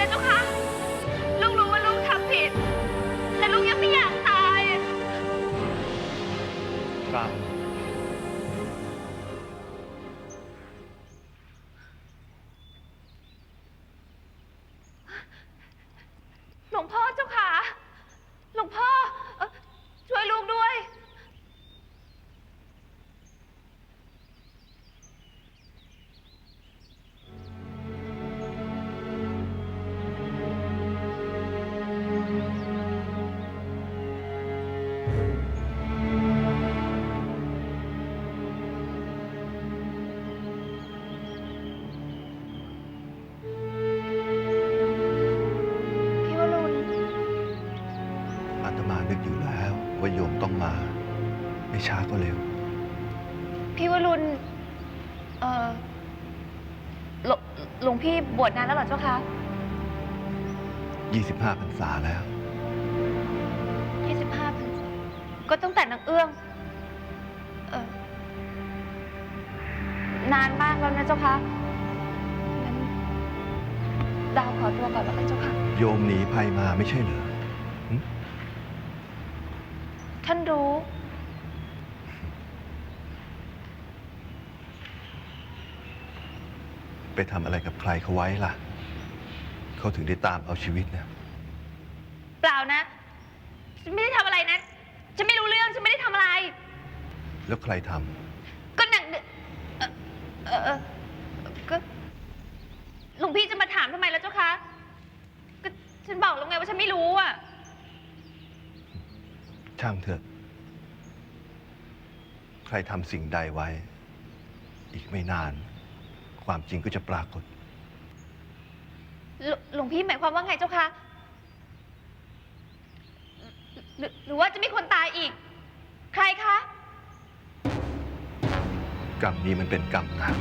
นะเจ้าค่ะ ช้าก็เร็ว พี่วรุณ เอ่อหลวงหลวงพี่บวชนานแล้วเหรอเจ้าคะ25พรรษาแล้ว 25พรรษาก็ตั้งแต่นางเอื้อง เออนานมากแล้วนะเจ้าคะงั้นดาวขอตัวก่อนแล้วกันเจ้าค่ะ โยมหนีภัยมาไม่ใช่เหรอหึท่านรู้ ไปทำอะไรกับใครเขาไว้ล่ะ เขาถึงได้ตามเอาชีวิตนะเปล่านะ ฉันไม่ได้ทำอะไรนะ ฉันไม่รู้เรื่อง ฉันไม่ได้ทำอะไร แล้วใครทก็หนังเดือเออเออเออก็หลวงพี่จะมาถามทำไมแล้วเจ้าคะก็ฉันบอกแล้วไงว่าฉันไม่รู้อะำช่างเถอะ ใครทำสิ่งใดไว้ อีกไม่นาน ความจริงก็จะปรากฏ หลหลวงพี่หมายความว่าไงเจ้าคะหรือหรือว่าจะมีคนตายอีก ใครคะ กรรมนี้มันเป็นกรรมหนัก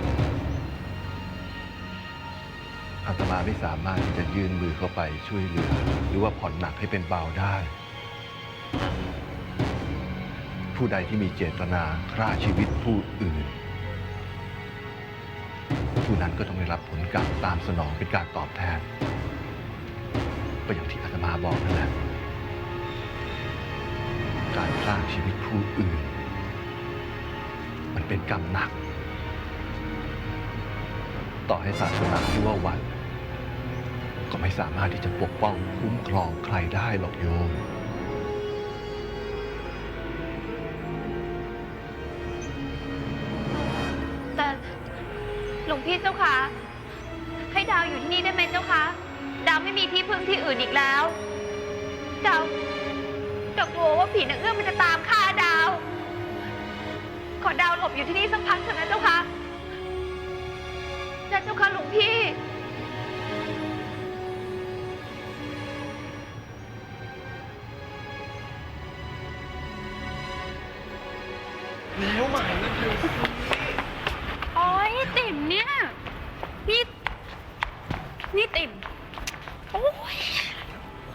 อาตมาไม่สามารถที่จะยื่นมือเข้าไปช่วยเหลือ หรือว่าผ่อนหนักให้เป็นเบาได้ ผู้ใดที่มีเจตนาฆ่าชีวิตผู้อื่น ผู้นั้นก็ต้องได้รับผลกรรมตามสนองเป็นการตอบแทน ก็อย่างที่อาตมาบอกนั่นแหละ การฆ่าชีวิตผู้อื่น มันเป็นกรรมหนัก ต่อให้ศาสนาที่ว่าวัน ก็ไม่สามารถที่จะปกป้องคุ้มครองใครได้หรอกโยม พี่เจ้าคะให้ดาวอยู่ที่นี่ได้ไหมเจ้าคะดาวไม่มีที่พึ่งที่อื่นอีกแล้ว ดาวดาวกลัวว่าผีนางเอื้อมมันจะตามฆ่าดาว ขอดาวหลบอยู่ที่นี่สักพักเถอะนะเจ้าคะนะเจ้าคะหลวงพี่แล้วใหม่เร็วโอ้ ยติ่มเนี่ย นี่ นี่ติ่ม โอ้ย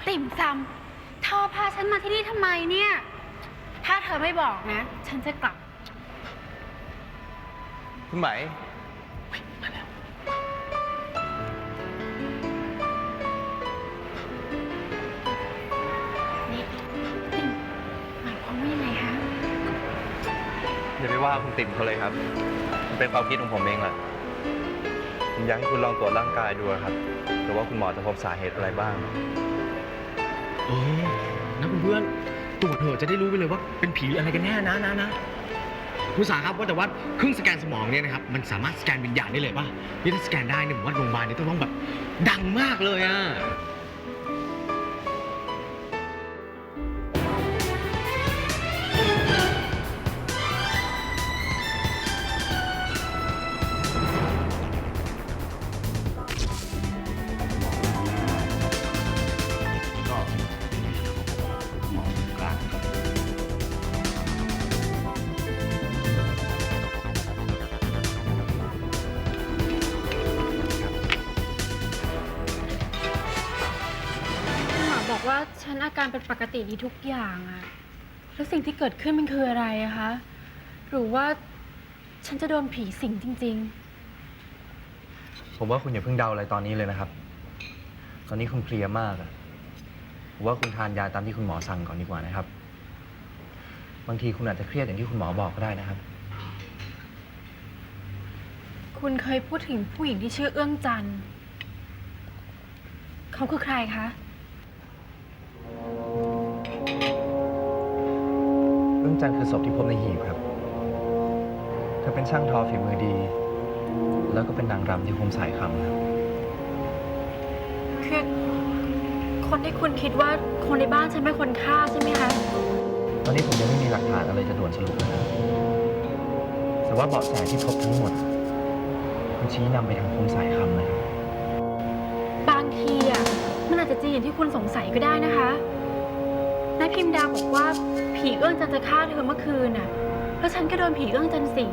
ติ่มซำเธอพาฉันมาที่นี่ทำไมเนี่ย ถ้าเธอไม่บอกนะ ฉันจะกลับ คุณไหม นี่ติ่มหมายความว่ายังไงคะ อย่าไปว่าคุณติ่มเขาเลยครับ เป็นความคิดของผมเองแหละผมอยากให้คุณลองตรวจร่างกายดูครับแต่ว่าคุณหมอจะพบสาเหตุอะไรบ้าง เออนะเพื่อนๆตรวจเถอะจะได้รู้ไปเลยว่าเป็นผีอะไรกันแน่นะนะนะคุณสาครับว่าแต่ว่าเครื่องสแกนสมองเนี่ยนะครับมันสามารถสแกนวิญญาณได้เลยป่ะนี่ถ้าสแกนได้เนี่ยผมว่าโรงพยาบาลนี้ต้องแบบดังมากเลยอะ ฉันอาการเป็นปกติดีทุกอย่างอะแล้วสิ่งที่เกิดขึ้นมันคืออะไรอะคะ หรือว่าฉันจะโดนผีสิงจริง ผมว่าคุณอย่าเพิ่งเดาอะไรตอนนี้เลยนะครับ ตอนนี้คุณเพลียมากอะผมว่าคุณทานยาตามที่คุณหมอสั่งก่อนดีกว่านะครับ บางทีคุณอาจจะเครียดอย่างที่คุณหมอบอกก็ได้นะครับคุณเคยพูดถึงผู้หญิงที่ชื่อเอื้องจันทร์เขาคือใครคะ จันทร์คือศพที่พบในหีบครับ เธอเป็นช่างทอฝีมือดี แล้วก็เป็นนางรำที่คมสายคำครับ คือ คนที่คุณคิดว่าคนในบ้านฉันเป็นคนฆ่าใช่ไหมคะ ตอนนี้ผมยังไม่มีหลักฐานอะไรจะด่วนสรุปนะครับแต่ว่าเบาะแสที่พบทั้งหมด มันชี้นำไปทางคมสายคำนะครับ บางทีอะมันอาจจะจริงอย่างที่คุณสงสัยก็ได้นะคะ นายพิมดาบอกว่าผีเอื้องจันจะฆ่าเธอเมื่อคืนน่ะ แล้วฉันก็โดนผีเอื้องจันสิง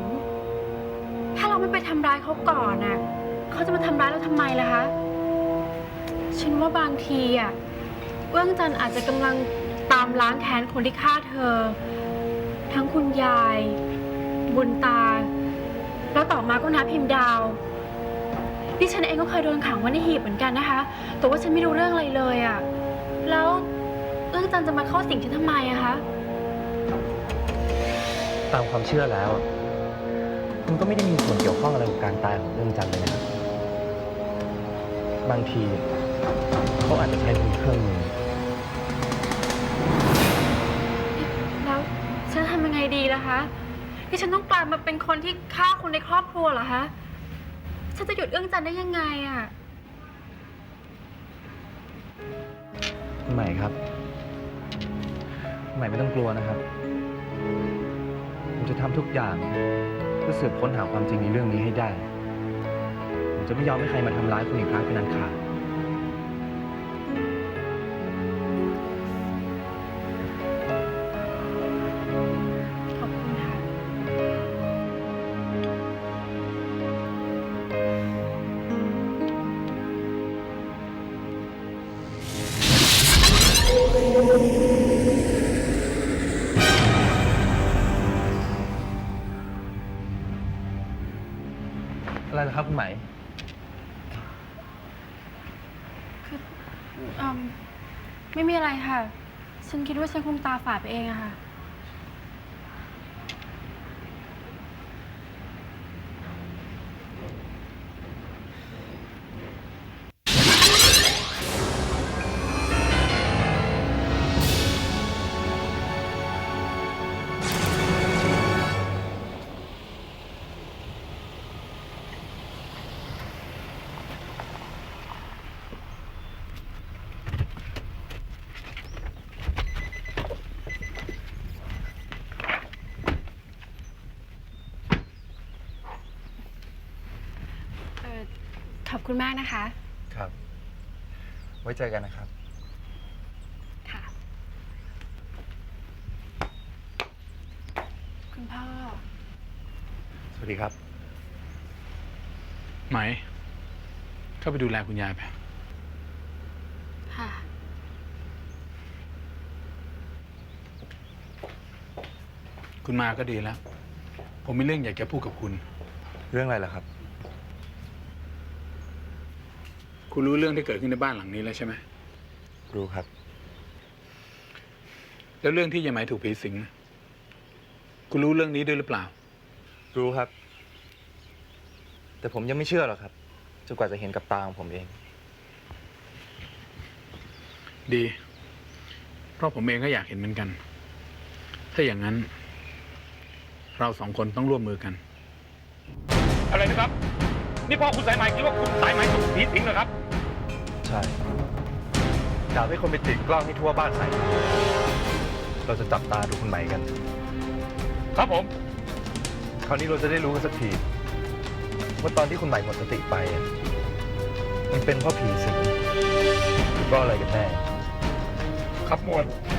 ถ้าเราไม่ไปทำร้ายเขาก่อนน่ะ เขาจะมาทำร้ายเราทำไมล่ะคะ ฉันว่าบางทีอะ เอื้องจันอาจจะกำลังตามล้างแค้นคนที่ฆ่าเธอ ทั้งคุณยาย บุญตา แล้วต่อมาก็นาพิมพ์ดาวดิฉันเองก็เคยโดนขังไว้ในหีบเหมือนกันนะคะ แต่ว่าฉันไม่รู้เรื่องอะไรเลยอะ แล้ว เอื้องจันทร์จะมาเข้าสิงฉันทำไมอะคะ ตามความเชื่อแล้วอะคุณก็ไม่ได้มีส่วนเกี่ยวข้องอะไรกับการตายของเรื่องจันทร์เลยนะครับ บางทีเขาอาจจะใช้เป็นเครื่องมือ แล้วฉันจะทำยังไงดีล่ะคะ ที่ฉันต้องกลายมาเป็นคนที่ฆ่าคนในครอบครัวเหรอคะ ฉันจะหยุดเอื้องจันทร์ได้ยังไงอะ คุณใหม่ครับคุณ ใหม่ไม่ต้องกลัวนะครับ ผมจะทำทุกอย่างเพื่อสืบค้นหาความจริงในเรื่องนี้ให้ได้ ผมจะไม่ยอมให้ใครมาทำร้ายคุณอีกครั้งเป็นอันขาด อะไรนะครับคุณใหม่คืออืมไม่มีอะไรค่ะ ฉันคิดว่าฉันคงตาฝาดไปเองอะค่ะ คุณมากนะคะ ครับ ไว้เจอกันนะครับ ค่ะ คุณพ่อ สวัสดีครับ ไหม เข้าไปดูแลคุณยายไป ค่ะ คุณมาก็ดีแล้ว ผมมีเรื่องอยากจะพูดกับคุณ เรื่องอะไรล่ะครับ คุณรู้เรื่องที่เกิดขึ้นในบ้านหลังนี้แล้วใช่ไหม รู้ครับ แล้วเรื่องที่ยายไหมถูกผีสิงน่ะคุณรู้เรื่องนี้ด้วยหรือเปล่า รู้ครับ แต่ผมยังไม่เชื่อหรอกครับจนกว่าจะเห็นกับตาของผมเอง ดี เพราะผมเองก็อยากเห็นเหมือนกัน ถ้าอย่างนั้น เราสองคนต้องร่วมมือกัน อะไรนะครับ นี่พ่อคุณสายไหมคิดว่าคุณสายไหมถูกผีสิงเหรอครับใช่อยากให้คนไปติดกล้องให้ทั่วบ้านใส่ เราจะจับตาดูคุณใหม่กัน ครับผม คราวนี้เราจะได้รู้กันสักทีว่าตอนที่คุณใหม่หมดสติไปอะมันเป็นเพราะผีสิงหรือเพราะอะไรกันแน่ ครับหมวดค